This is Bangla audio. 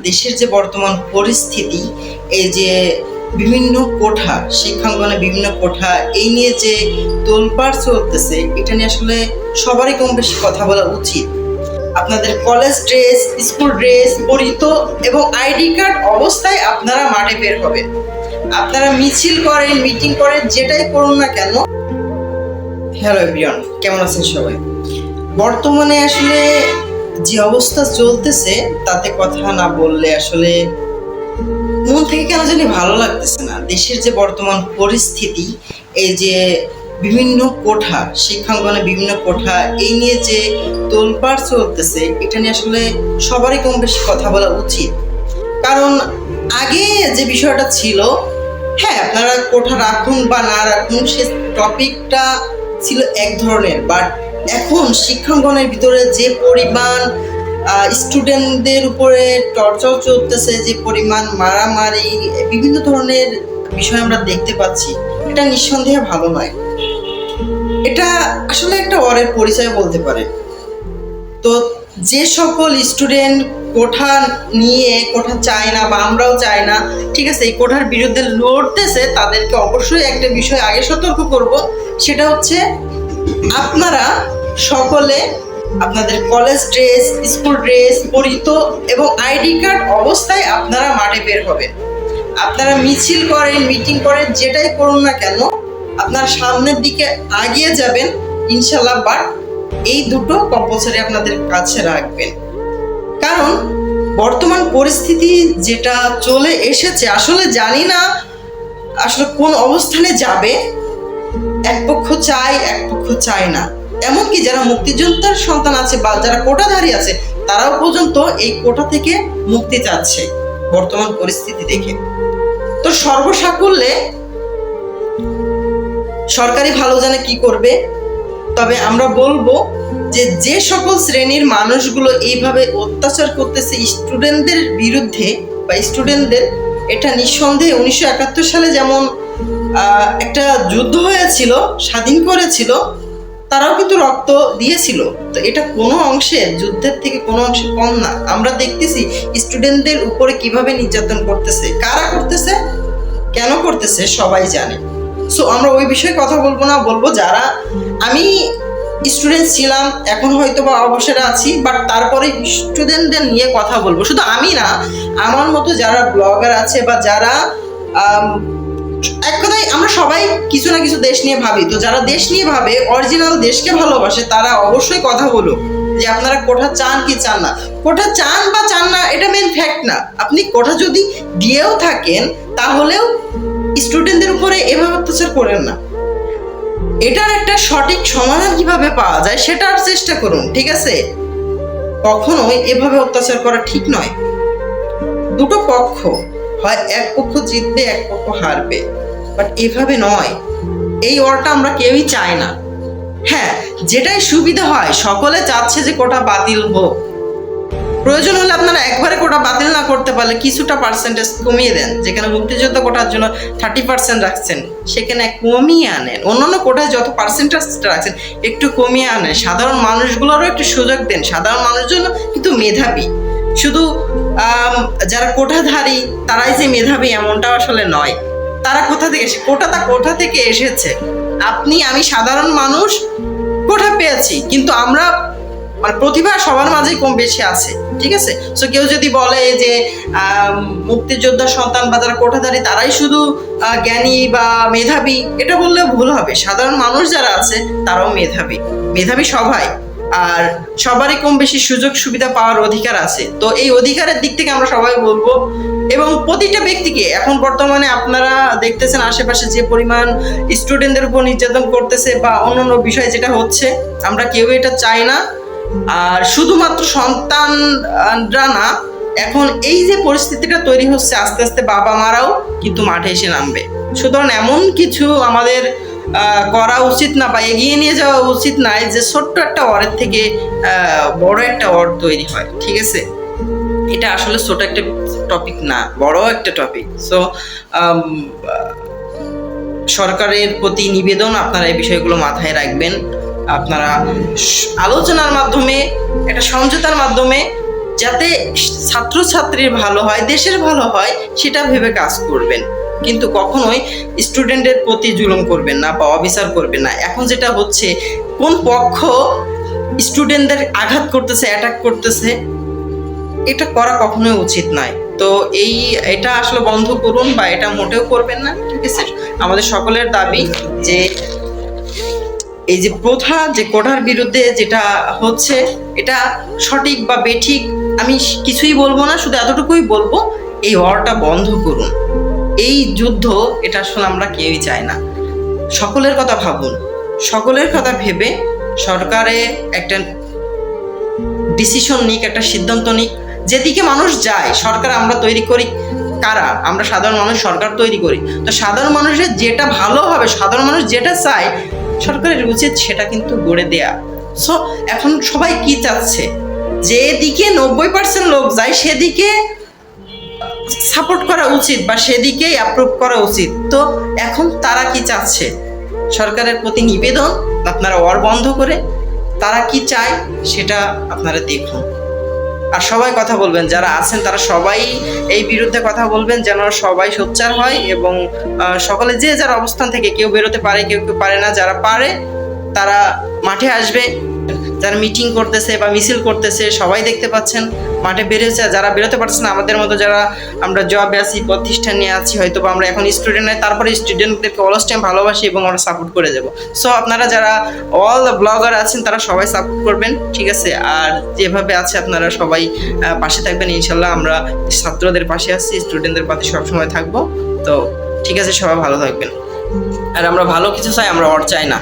দেশের যে বর্তমান পরিস্থিতি, এই যে বিভিন্ন কোঠা, শিক্ষাঙ্গনে বিভিন্ন কোঠা, এই নিয়ে যে তোলপাড় চলতেছে, এটা নিয়ে আসলে সবারই কম বেশি কথা বলা উচিত। আপনাদের কলেজ ড্রেস স্কুল ড্রেস পরিত এবং আইডি কার্ড অবস্থায় আপনারা মাঠে বের হবেন। আপনারা মিছিল করেন মিটিং করেন, যেটাই করুন না কেন। হ্যালো এভরিওয়ান কেমন আছেন সবাই? বর্তমানে আসলে যে অবস্থা চলতেছে, তাতে কথা না বললে আসলে মন থেকে কেন জানি ভালো লাগতেছে না। দেশের যে বর্তমান পরিস্থিতি, এই যে বিভিন্ন কোঠা, শিক্ষাঙ্গনে বিভিন্ন কোঠা, এই নিয়ে যে তোলপাড় চলতেছে, এটা নিয়ে আসলে সবারই কম বেশি কথা বলা উচিত। কারণ আগে যে বিষয়টা ছিল হ্যাঁ আপনারা কোঠা রাখুন বা না রাখুন, সে টপিকটা ছিল এক ধরনের বাট এখন শিক্ষাঙ্গনের ভিতরে যে পরিমাণ স্টুডেন্টদের উপরে টর্চার চলতেছে, যে পরিমাণ মারামারি, বিভিন্ন ধরনের বিষয় আমরা দেখতে পাচ্ছি, এটা নিঃসন্দেহে ভালো নয়। এটা আসলে একটা ওয়ারের পরিচয় বলতে পারে তো যে সকল স্টুডেন্ট কোঠা নিয়ে, কোঠা চায় না বা আমরাও চাই না, ঠিক আছে, এই কোঠার বিরুদ্ধে লড়তেছে, তাদেরকে অবশ্যই একটা বিষয় আগে সতর্ক করব, সেটা হচ্ছে আপনারা সকলে আপনাদের কলেজ ড্রেস স্কুল ড্রেস পরিত এবং আইডি কার্ড অবস্থায় আপনারা মাঠে বের হবেন। আপনারা মিছিল করেন মিটিং করেন, যেটাই করুন না কেন, আপনার সামনের দিকে আগিয়ে যাবেন, ইনশাল্লাহ বাট এই দুটো কম্পালসারি আপনাদের কাছে রাখবেন। কারণ, বর্তমান পরিস্থিতি যেটা চলে এসেছে, আসলে জানি না আসলে কোন অবস্থানে যাবে এক পক্ষ চায়, এক পক্ষ চায় না। এমনকি যারা মুক্তিযোদ্ধার সন্তান আছে বা যারা কোটাধারী আছে, তারাও পর্যন্ত এই কোটা থেকে মুক্তি চাচ্ছে বর্তমান পরিস্থিতি দেখে। তো সর্বসাকুল্যে সরকারি ভালো জানে কি করবে। তবে আমরা বলব যে যে সকল শ্রেণির মানুষগুলো এইভাবে অত্যাচার করতেছে স্টুডেন্টদের বিরুদ্ধে বা স্টুডেন্টদের এটা নিঃসন্দেহে উনিশশো একাত্তর সালে যেমন একটা যুদ্ধ হয়েছিল, স্বাধীন করেছিল, তারাও কিন্তু রক্ত দিয়েছিল। তো এটা কোনো অংশে, যুদ্ধের থেকে কোনো অংশে কম না। আমরা দেখতেছি স্টুডেন্টদের উপরে কীভাবে নির্যাতন করতেছে, কারা করতেছে, কেন করতেছে, সবাই জানে। সো আমরা ওই বিষয়ে কথা বলব না, বলব যারা, আমি স্টুডেন্ট ছিলাম, এখন হয়তো বা অবসরে আছি বাট তারপরে স্টুডেন্টদের নিয়ে কথা বলব। শুধু আমি না, আমার মতো যারা ব্লগার আছে বা যারা এক কথায় আমরা সবাই কিছু না কিছু দেশ নিয়ে ভাবি। তো যারা দেশ নিয়ে ভাবে অরিজিনাল দেশকে ভালোবাসে, তারা অবশ্যই কথা বলুক যে আপনারা কোঠা চান কি চান না। কোঠা চান বা চান না, এটা মেন ফ্যাক্ট না। আপনি কোঠা যদি দিয়েও থাকেন, তাহলেও স্টুডেন্টদের উপরে এভাবে অত্যাচার করেন না। এটার একটা সঠিক সমাধান কীভাবে পাওয়া যায় সেটার চেষ্টা করুন, ঠিক আছে? কখনোই এভাবে অত্যাচার করা ঠিক নয়। দুটো পক্ষ। হয় এক পক্ষ জিতবে, এক পক্ষ হারবে। বাট এভাবে নয়। এই ওয়ারটা আমরা কেউই চাই না। হ্যাঁ যেটাই সুবিধা হয়, সকলে চাচ্ছে যে কোটা বাতিল হোক। প্রয়োজন হলে আপনারা একবারে কোটা বাতিল না করতে পারলে কিছুটা পার্সেন্টেজ কমিয়ে দেন। যেখানে মুক্তিযোদ্ধা কোটার জন্য থার্টি পার্সেন্ট রাখছেন, সেখানে কমিয়ে আনেন। অন্যান্য কোটায় যত পার্সেন্টেজ রাখছেন, একটু কমিয়ে আনেন। সাধারণ মানুষগুলোরও একটু সুযোগ দেন। সাধারণ মানুষজন কিন্তু মেধাবী। শুধু যারা কোঠাধারী তারাই যে মেধাবী এমনটাও আসলে নয়। তারা কোথা থেকে এসে কোটাটা কোঠা থেকে এসেছে? আপনি আমি সাধারণ মানুষ কোঠা পেয়েছি কিন্তু আমরা মানে প্রতিভা সবার মাঝেই কম বেশি আছে ঠিক আছে? সো কেউ যদি বলে যে আম, মুক্তিযোদ্ধার সন্তান বা যারা কোঠাধারী তারাই শুধু জ্ঞানী বা মেধাবী এটা বললেও ভুল হবে। সাধারণ মানুষ যারা আছে তারাও মেধাবী। মেধাবী সবাই। আর সবারই কম বেশি সুযোগ সুবিধা পাওয়ার অধিকার আছে। তো এই অধিকারের দিক থেকে আমরা সবাই বলব এবং প্রতিটা ব্যক্তিকে এখন বর্তমানে আপনারা দেখতেছেন আশেপাশে যে পরিমাণ স্টুডেন্টদের উপর নির্যাতন করতেছে বা অন্যান্য বিষয় যেটা হচ্ছে, আমরা কেউ এটা চাই না। আর শুধুমাত্র সন্তানরা না, এখন এই যে পরিস্থিতিটা তৈরি হচ্ছে, আস্তে আস্তে বাবা মারাও কিন্তু মাঠে এসে নামবে। সুতরাং এমন কিছু আমাদের করা উচিত না বা এগিয়ে নিয়ে যাওয়া উচিত নাই যে ছোট্ট একটা ওয়ারের থেকে বড় একটা ওয়ার তৈরি হয়, ঠিক আছে? এটা আসলে ছোট একটা টপিক না, বড় একটা টপিক সো সরকারের প্রতি নিবেদন আপনারা এই বিষয়গুলো মাথায় রাখবেন। আপনারা আলোচনার মাধ্যমে, একটা সমঝোতার মাধ্যমে যাতে ছাত্রছাত্রীর ভালো হয়, দেশের ভালো হয়, সেটা ভেবে কাজ করবেন। কিন্তু কখনোই স্টুডেন্টের প্রতি জুলুম করবেন না বা অবিচার করবেন না। এখন যেটা হচ্ছে, কোন পক্ষ স্টুডেন্টদের আঘাত করতেছে অ্যাটাক করতেছে, এটা করা কখনোই উচিত নয়। তো এই, এটা আসলে বন্ধ করুন বা এটা মোটেও করবেন না, ঠিক আছে? আমাদের সকলের দাবি যে, এই যে প্রথা, যে কোঠার বিরুদ্ধে যেটা হচ্ছে, এটা সঠিক বা বেঠিক, আমি কিছুই বলব না, শুধু এতটুকুই বলব, এই ওয়ারটা বন্ধ করুন। এই যুদ্ধ, এটা আসলে আমরা কেউই চাই না। সকলের কথা ভাবুন। সকলের কথা ভেবে সরকারে একটা ডিসিশন নিক, একটা সিদ্ধান্ত নিক। যেদিকে মানুষ যায়, সরকার আমরা তৈরি করি কারা? আমরা সাধারণ মানুষ, সরকার তৈরি করি। তো সাধারণ মানুষের যেটা ভালো হবে, সাধারণ মানুষ যেটা চায়, সরকারের উচিত সেটা কিন্তু গড়ে দেয়া। সো এখন সবাই কি চাচ্ছে? যেদিকে নব্বই পার্সেন্ট লোক যায়, সেদিকে সাপোর্ট করা উচিত বা সেদিকেই অ্যাপ্রুভ করা উচিত। তো এখন তারা কি চাচ্ছে? সরকারের প্রতি নিবেদন, আপনারা ওয়ার বন্ধ করে তারা কি চায় সেটা আপনারা দেখুন। আর সবাই কথা বলবেন, যারা আছেন তারা সবাই এই বিরুদ্ধে কথা বলবেন যেন সবাই সোচ্চার হয় এবং সকলে যে যার অবস্থান থেকে কেউ বেরোতে পারে, কেউ কেউ পারে না, যারা পারে তারা মাঠে আসবে। যারা মিটিং করতেছে বা মিছিল করতেছে, সবাই দেখতে পাচ্ছেন, মাঠে বেরোচ্ছে। যারা বেরোতে পারছে না, আমাদের মতো যারা আমরা জবে আছি, প্রতিষ্ঠান নিয়ে আছি হয়তো বা আমরা এখন স্টুডেন্ট নয়, তারপরে স্টুডেন্টদেরকে অলস টাইম ভালোবাসি এবং আমরা সাপোর্ট করে যাব। সো আপনারা যারা অল ব্লগার আছেন, তারা সবাই সাপোর্ট করবেন, ঠিক আছে? আর যেভাবে আছে, আপনারা সবাই পাশে থাকবেন। ইনশাল্লাহ আমরা ছাত্রদের পাশে আছি স্টুডেন্টদের পাশে সবসময় থাকব। তো, ঠিক আছে, সবাই ভালো থাকবেন। আর আমরা ভালো কিছু চাই, আমরা অর চাই না।